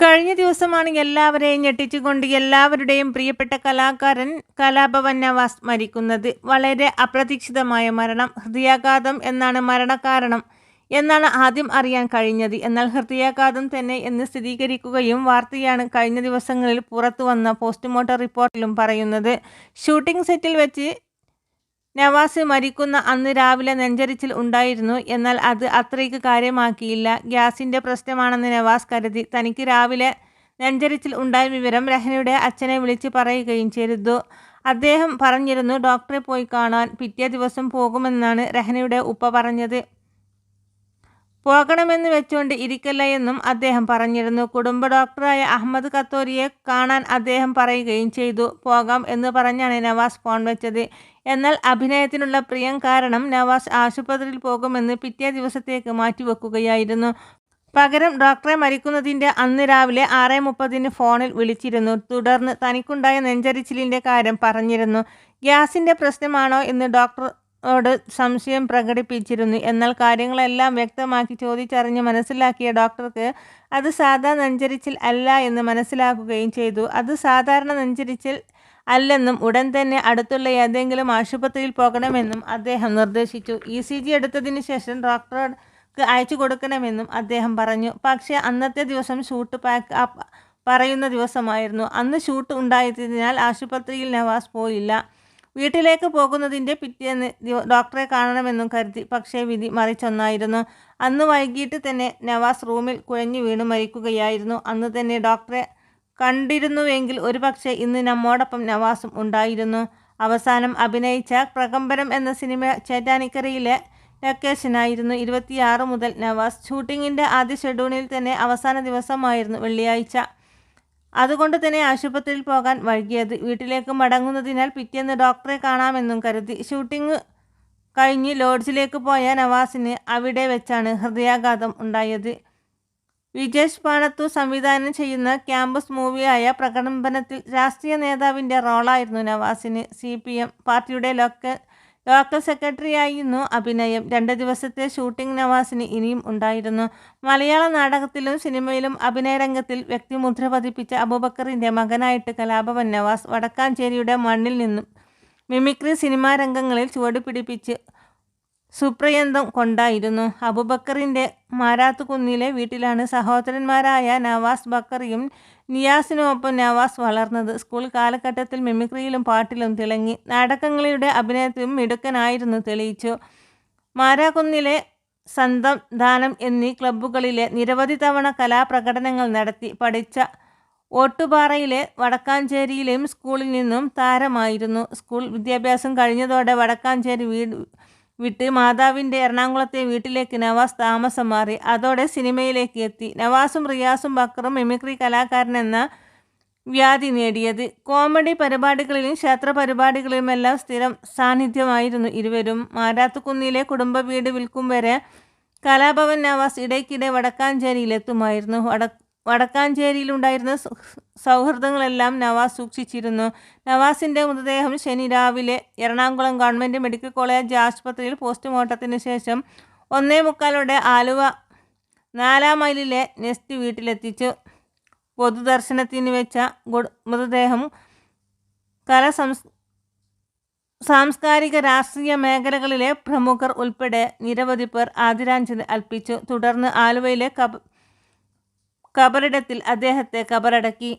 കഴിഞ്ഞ ദിവസമാണ് എല്ലാവരെയും ഞെട്ടിച്ചുകൊണ്ട് എല്ലാവരുടെയും പ്രിയപ്പെട്ട കലാകാരൻ കലാഭവൻ നവാസ് മരിക്കുന്നത്. വളരെ അപ്രതീക്ഷിതമായ മരണം ഹൃദയാഘാതം എന്നാണ് മരണകാരണം എന്നാണ് ആദ്യം അറിയാൻ കഴിഞ്ഞത്. എന്നാൽ ഹൃദയാഘാതം തന്നെ എന്ന് സ്ഥിരീകരിക്കുകയും വാർത്തയാണ് കഴിഞ്ഞ ദിവസങ്ങളിൽ പുറത്തു വന്ന പോസ്റ്റ്മോർട്ടം റിപ്പോർട്ടിലും പറയുന്നത്. ഷൂട്ടിംഗ് സെറ്റിൽ വെച്ച് നവാസ് മരിക്കുന്ന അന്ന് രാവിലെ നെഞ്ചരിച്ചിൽ ഉണ്ടായിരുന്നു. എന്നാൽ അത് അത്രയ്ക്ക് കാര്യമാക്കിയില്ല. ഗ്യാസിന്റെ പ്രശ്നമാണെന്ന് നവാസ് കരുതി. തനിക്ക് രാവിലെ നെഞ്ചരിച്ചിൽ ഉണ്ടായ വിവരം രഹനയുടെ അച്ഛനെ വിളിച്ച് പറയുകയും ചെയ്തു. അദ്ദേഹം പറഞ്ഞിരുന്നു ഡോക്ടറെ പോയി കാണാൻ പിറ്റേ ദിവസം പോകുമെന്നാണ് രഹനയുടെ ഉപ്പ പറഞ്ഞത്. പോകണമെന്ന് വെച്ചുകൊണ്ട് ഇരിക്കല്ല എന്നും അദ്ദേഹം പറഞ്ഞിരുന്നു. കുടുംബ ഡോക്ടറായ അഹമ്മദ് കത്തോരിയെ കാണാൻ അദ്ദേഹം പറയുകയും ചെയ്തു. പോകാം എന്ന് പറഞ്ഞാണ് നവാസ് ഫോൺ വെച്ചത്. എന്നാൽ അഭിനയത്തിനുള്ള പ്രിയം കാരണം നവാസ് ആശുപത്രിയിൽ പോകുമെന്ന് പിറ്റേ ദിവസത്തേക്ക് മാറ്റിവെക്കുകയായിരുന്നു. പകരം ഡോക്ടറെ മരിക്കുന്നതിന്റെ അന്ന് രാവിലെ ആറ് മുപ്പതിന് ഫോണിൽ വിളിച്ചിരുന്നു. തുടർന്ന് തനിക്കുണ്ടായ നെഞ്ചരിച്ചിലിന്റെ കാര്യം പറഞ്ഞിരുന്നു. ഗ്യാസിന്റെ പ്രശ്നമാണോ? എന്ന് ഡോക്ടർ ഓട് സംശയം പ്രകടിപ്പിച്ചിരുന്നു. എന്നാൽ കാര്യങ്ങളെല്ലാം വ്യക്തമാക്കി ചോദിച്ചറിഞ്ഞ് മനസ്സിലാക്കിയ ഡോക്ടർക്ക് അത് സാധാ നെഞ്ചരിച്ചിൽ അല്ല എന്ന് മനസ്സിലാക്കുകയും ചെയ്തു. അത് സാധാരണ നെഞ്ചരിച്ചിൽ അല്ലെന്നും ഉടൻ തന്നെ അടുത്തുള്ള ഏതെങ്കിലും ആശുപത്രിയിൽ പോകണമെന്നും അദ്ദേഹം നിർദ്ദേശിച്ചു. ഇ സി ജി എടുത്തതിന് ശേഷം ഡോക്ടർക്ക് അയച്ചു കൊടുക്കണമെന്നും അദ്ദേഹം പറഞ്ഞു. പക്ഷേ അന്നത്തെ ദിവസം ഷൂട്ട് പാക്ക് പറയുന്ന ദിവസമായിരുന്നു. അന്ന് ഷൂട്ട് ഉണ്ടായതിനാൽ ആശുപത്രിയിൽ നവാസ് പോയില്ല. വീട്ടിലേക്ക് പോകുന്നതിന്റെ പിറ്റേന്ന് ഡോക്ടറെ കാണണമെന്നും കരുതി. പക്ഷേ വിധി മറിച്ചൊന്നായിരുന്നു. അന്ന് വൈകിട്ട് തന്നെ നവാസ് റൂമിൽ കുഴഞ്ഞു വീണ് മരിക്കുകയായിരുന്നു. അന്ന് തന്നെ ഡോക്ടറെ കണ്ടിരുന്നുവെങ്കിൽ ഒരുപക്ഷെ ഇന്ന് നമ്മോടൊപ്പം നവാസും ഉണ്ടായിരുന്നു. അവസാനം അഭിനയിച്ച പ്രകമ്പനം എന്ന സിനിമ ചേറ്റാനിക്കരയിലെ ലൊക്കേഷനായിരുന്നു. ഇരുപത്തിയാറ് മുതൽ നവാസ് ഷൂട്ടിങ്ങിന്റെ ആദ്യ ഷെഡ്യൂളിൽ തന്നെ അവസാന ദിവസമായിരുന്നു വെള്ളിയാഴ്ച. അതുകൊണ്ട് തന്നെ ആശുപത്രിയിൽ പോകാൻ വൈകിയത്. വീട്ടിലേക്ക് മടങ്ങുന്നതിനാൽ പിറ്റേന്ന് ഡോക്ടറെ കാണാമെന്നും കരുതി. ഷൂട്ടിംഗ് കഴിഞ്ഞ് ലോഡ്ജിലേക്ക് പോയ നവാസിന് അവിടെ വെച്ചാണ് ഹൃദയാഘാതം ഉണ്ടായത്. വിജേഷ് പാണത്തു സംവിധാനം ചെയ്യുന്ന ക്യാമ്പസ് മൂവിയായ പ്രകടനത്തിൽ രാഷ്ട്രീയ നേതാവിന്റെ റോളായിരുന്നു നവാസിന്. സി പി എം പാർട്ടിയുടെ ലോക്കൽ ലോക്കൽ സെക്രട്ടറിയായിരുന്നു അഭിനയം. രണ്ട് ദിവസത്തെ ഷൂട്ടിംഗ് നവാസിന് ഇനിയും ഉണ്ടായിരുന്നു. മലയാള നാടകത്തിലും സിനിമയിലും അഭിനയരംഗത്തിൽ വ്യക്തിമുദ്ര പതിപ്പിച്ച അബൂബക്കറിന്റെ മകനായിട്ട് കലാഭവൻ നവാസ് വടക്കാഞ്ചേരിയുടെ മണ്ണിൽ നിന്നും മിമിക്രി സിനിമാ രംഗങ്ങളിൽ ചുവടുപിടിപ്പിച്ച് സുപ്രയന്തം കൊണ്ടായിരുന്നു. അബുബക്കറിന്റെ മാരാത്തുകുന്നിലെ വീട്ടിലാണ് സഹോദരന്മാരായ നവാസ് ബക്കറിയും നിയാസിനുമൊപ്പം നവാസ് വളർന്നത്. സ്കൂൾ കാലഘട്ടത്തിൽ മിമിക്രിയിലും പാട്ടിലും തിളങ്ങി നാടകങ്ങളുടെ അഭിനയത്തിലും മിടുക്കനായിരുന്നു തെളിയിച്ചു. മാരാകുന്നിലെ സന്തം ദാനം എന്നീ ക്ലബ്ബുകളിലെ നിരവധി തവണ കലാപ്രകടനങ്ങൾ നടത്തി പഠിച്ച ഓട്ടുപാറയിലെ വടക്കാഞ്ചേരിയിലെയും സ്കൂളിൽ നിന്നും താരമായിരുന്നു. സ്കൂൾ വിദ്യാഭ്യാസം കഴിഞ്ഞതോടെ വടക്കാഞ്ചേരി വീട് വിട്ട് മാതാവിന്റെ എറണാകുളത്തെ വീട്ടിലേക്ക് നവാസ് താമസം മാറി. അതോടെ സിനിമയിലേക്ക് എത്തി. നവാസും റിയാസും ബക്കറും മിമിക്രി കലാകാരൻ എന്ന വ്യാധി നേടിയത്. കോമഡി പരിപാടികളിലും ക്ഷേത്ര പരിപാടികളിലുമെല്ലാം സ്ഥിരം സാന്നിധ്യമായിരുന്നു ഇരുവരും. മാരാത്തുകുന്നിലെ കുടുംബ വീട് വിൽക്കും വരെ കലാഭവൻ നവാസ് ഇടയ്ക്കിടെ വടക്കാഞ്ചേരിയിലെത്തുമായിരുന്നു. വട വടക്കാഞ്ചേരിയിലുണ്ടായിരുന്ന സൗഹൃദങ്ങളെല്ലാം നവാസ് സൂക്ഷിച്ചിരുന്നു. നവാസിന്റെ മൃതദേഹം ശനി രാവിലെ എറണാകുളം ഗവൺമെന്റ് മെഡിക്കൽ കോളേജ് ആശുപത്രിയിൽ പോസ്റ്റ്മോർട്ടത്തിന് ശേഷം ഒന്നേ മുക്കാലോടെ ആലുവ നാലാം മൈലിലെ നെസ്റ്റ് വീട്ടിലെത്തിച്ചു. പൊതുദർശനത്തിന് വെച്ച മൃതദേഹം കല സാംസ്കാരിക രാഷ്ട്രീയ മേഖലകളിലെ പ്രമുഖർ ഉൾപ്പെടെ നിരവധി പേർ ആദരാഞ്ജലി അർപ്പിച്ചു. തുടർന്ന് ആലുവയിലെ കബ കബറിടത്തിൽ അദ്ദേഹത്തെ കബറടക്കി.